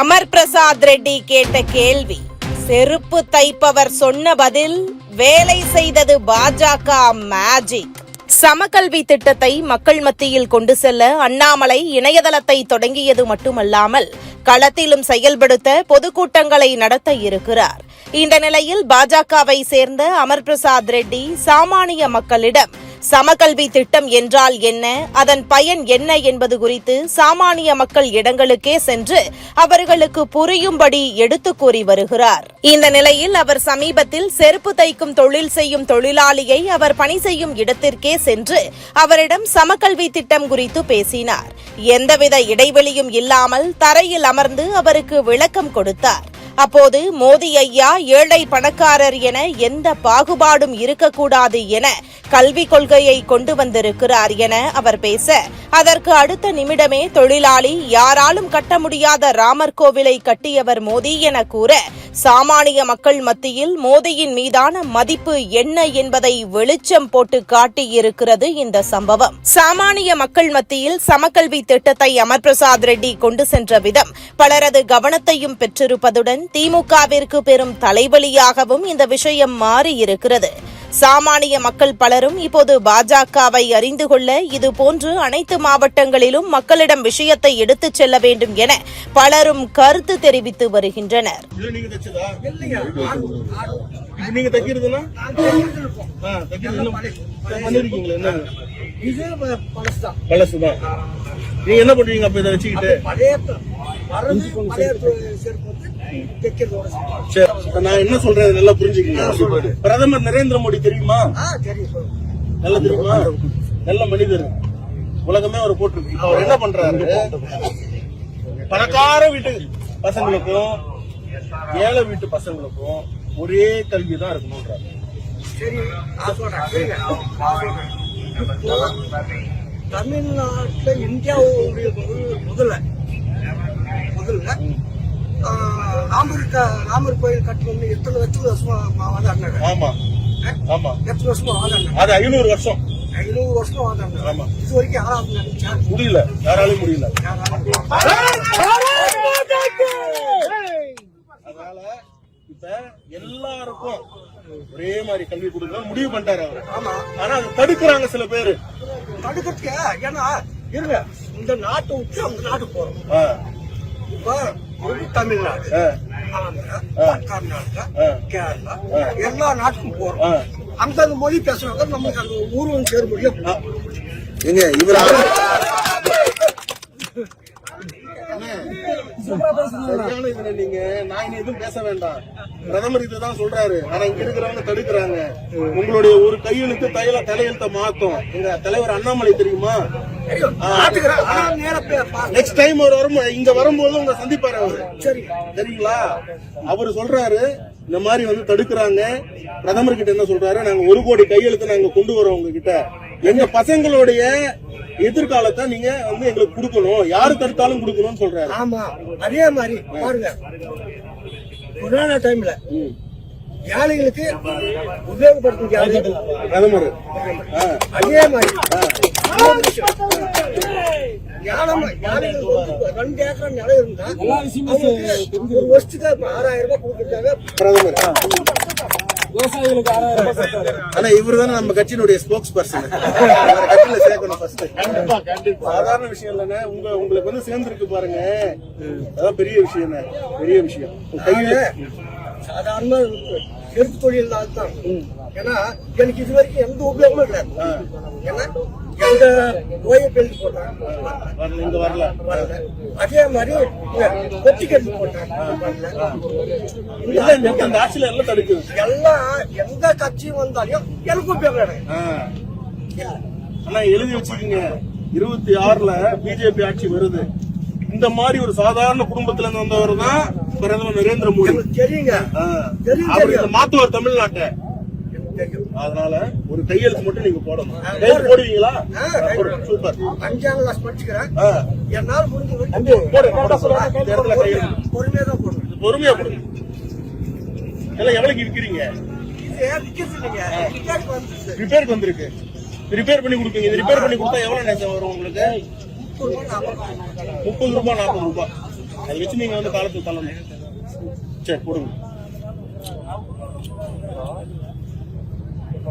அமர் பிரசாத் ரெட்டி கேட்ட கேள்வி செருப்பு தைப்பவர் சொன்ன பதில் வேலை செய்தது பாஜக மேஜிக் சமக்கல்வி திட்டத்தை மக்கள் மத்தியில் கொண்டு செல்ல அண்ணாமலை இணையதளத்தை தொடங்கியது மட்டுமல்லாமல் களத்திலும் செயல்படுத்த பொதுக்கூட்டங்களை நடத்த இருக்கிறார். இந்த நிலையில் பாஜகவை சேர்ந்த அமர் பிரசாத் ரெட்டி சாமானிய மக்களிடம் சமகல்வி திட்டம் என்றால் என்ன? அதன் பயன் என்ன என்பது குறித்து சாமானிய மக்கள் இடங்களுக்கே சென்று அவர்களுக்கு புரியும்படி எடுத்துக் கூறி வருகிறார். இந்த நிலையில் அவர் சமீபத்தில் செருப்பு தைக்கும் தொழில் செய்யும் தொழிலாளியை அவர் பணி செய்யும் இடத்திற்கே சென்று அவரிடம் சமகல்வி திட்டம் குறித்து பேசினார். எந்தவித இடைவெளியும் இல்லாமல் தரையில் அமர்ந்து அவருக்கு விளக்கம் கொடுத்தார். அப்போது மோடி ஐயா ஏழை பணக்காரர் என எந்த பாகுபாடும் இருக்கக்கூடாது என கல்விக் கொள்கையை கொண்டு வந்திருக்கிறார் என அவர் பேச அதற்கு அடுத்த நிமிடமே தொழிலாளி யாராலும் கட்ட முடியாத ராமர் கோவிலை கட்டியவர் மோடி என கூற சாமானிய மக்கள் மத்தியில் மோடியின் மீதான மதிப்பு என்ன என்பதை வெளிச்சம் போட்டு காட்டியிருக்கிறது இந்த சம்பவம். சாமானிய மக்கள் மத்தியில் சமக்கல்வி திட்டத்தை அமர்பிரசாத் ரெட்டி கொண்டு சென்ற விதம் பலரது கவனத்தையும் பெற்றிருப்பதுடன் திமுகவிற்கு பெரும் தலைவலியாகவும் இந்த விஷயம் மாறியிருக்கிறது. சாமானிய மக்கள் பலரும் இப்போது பாஜகவை அறிந்து கொள்ள இதுபோன்று அனைத்து மாவட்டங்களிலும் மக்களிடம் விஷயத்தை எடுத்துச் செல்ல வேண்டும் என பலரும் கருத்து தெரிவித்து வருகின்றனர். நீங்க தைக்கிறதுனா? பண்ணிருக்கீங்களா? என்ன? இது பழசுதான். பழசுதான். நீங்க என்ன பண்ணுவீங்க அப்ப இதை வச்சுக்கிட்டு? நான் என்ன சொல்றேன் அதை நல்லா புரிஞ்சுக்கீங்க. பிரதமர் நரேந்திர மோடி தெரியுமா? நல்லா தெரியுமா? நல்ல மனிதர். உலகமே அவர் போட்டிருக்கு. இப்ப அவர் என்ன பண்றாரு? பணக்கார வீட்டு பசங்களுக்கும் ஏழை வீட்டு பசங்களுக்கும் ஒரே கல்வி தான் இருக்கணும்ன்றாரு தமிழ்நாட்டுல இந்தியாவுடைய முதல் முதல்ல முதல்ல ஆ, ராமர் ராமர் கோயில் கட்டணும்னு எத்தனை எத்தனை வருஷமா வாதாடினாங்க ஆமா. ஆமா. எத்தனை வருஷமா வாதாடினாங்க அது ஐநூறு வருஷம். ஐநூறு வருஷமா வாதாடினாங்க ஆமா. இது வரைக்கும் யாராவது நினைச்சா முடியல. யாராலையும் முடியல. அதனால இப்ப எல்லாருக்கும் ஒரே மாதிரி கல்வி கொடுக்க முடிவு பண்ணிட்டாரு அவரு. ஆமா. ஆனா அதை தடுக்கிறாங்க சில பேரு. தடுக்கிறதுக்கு ஏன்னா இருங்க. இந்த நாட்டை விட்டு அந்த நாட்டுக்கு போறோம். இப்ப ஒரு தமிழ்நாடு. கர்நாடகா. கேரளா. எல்லா நாட்டுக்கும் போறோம். அந்தந்த மொழி பேசுறவங்க நமக்கு அந்த ஊர்வலம் சேர முடியும் ஆ. ஏங்க இவர்? நீங்க. நான் இனி எதுவும் பேச வேண்டாம். பிரதமர் இதுதான் சொல்றாரு. ஆனா இங்க இருக்கிறவங்க தடுக்கிறாங்க. உங்களுடைய ஒரு கையெழுத்து தைல தலையெழுத்த மாத்தம் எங்க தலைவர் அண்ணாமலை தெரியுமா? நெக்ஸ்ட் டைம் அவர் வரும் இங்க வரும்போது உங்க சந்திப்பாரு அவரு. சரி. சரிங்களா அவரு சொல்றாரு இந்த மாதிரி வந்து தடுக்கிறாங்க. பிரதமர் கிட்ட என்ன சொல்றாரு? நாங்க ஒரு கோடி கையெழுத்து நாங்க கொண்டு வரோம் உங்ககிட்ட. எங்க பசங்களுடைய எதிர்காலத்தை நீங்க வந்து எங்களுக்கு கொடுக்கணும். யாரு தடுத்தாலும் கொடுக்கணும்னு சொல்றாரு. ஆமா. அதே மாதிரி பாருங்க. கொரோனா டைம்ல ம். ஏழைகளுக்கு உபயோகப்படுத்தும் பிரதமர். அதே மாதிரி இன்னொரு விஷயம். ஏழை- ஏழைகளுக்கு வந்து ரெண்டு ஏக்கர் நிலம் இருந்தா ஒரு வருஷத்துக்கு இப்ப ஆறாயிரம் ரூபாய் கொடுத்துருக்காங்க பிரதமர் ஆனா இவர் தானே நம்ம கட்சியினுடைய ஸ்போக்ஸ் பர்சன் கட்சியில சேர்க்கணும் ஃபர்ஸ்ட் சாதாரண விஷயம் இல்லைங்க உங்க உங்களுக்கு வந்து சேர்ந்துருக்கு பாருங்க. அதான் பெரிய விஷயம் பெரிய விஷயம். கையில சாதாரண செருப்பு தொழில் தான். ஏன்னா எனக்கு இது வரைக்கும் எந்த உபயோகமும் இல்லை. ஏன்னா எந்த ஓய பெல்ட் போட்டேன் வரல அதே மாதிரி கொத்தி கட்டி போட்டேன் வரல. இல்ல இந்த இந்த ஆட்சியில எல்லாம் தடுக்குது. எல்லாம் எந்த கட்சியும் வந்தாலும் எனக்கு உபயோகம். ஆனா எழுதி வச்சுக்கோங்க. இருபத்தி ஆறுல பிஜேபி ஆட்சி வருது. இந்த மாதிரி ஒரு சாதாரண குடும்பத்துல இருந்து வந்தவர் தான் பிரதமர் நரேந்திர மோடி. தெரியுங்க. இந்த மாத்துவார் தமிழ்நாட்டை. அதனால ஒரு கையெழுத்து மட்டும் நீங்க போடணும். கையெழுத்து போடுவீங்களா. சூப்பர். அஞ்சாம் கிளாஸ் படிச்சுக்கிறேன். என்னால முடிஞ்ச. பொறுமையா தான் போடுறேன் பொறுமையா போடுங்க. எல்லாம் விக்காட்டு வந்து ரிப்பேருக்கு வந்திருக்கு. ரிப்பேர் பண்ணி கொடுப்பீங்க. இது ரிப்பேர் பண்ணி கொடுத்தா எவ்வளவு நேசம் வரும் உங்களுக்கு? முப்பது ரூபாய் நாற்பது ரூபாய். அதை வச்சு நீங்க வந்து காலத்துக்கு தள்ளணும். சரி போடுங்க.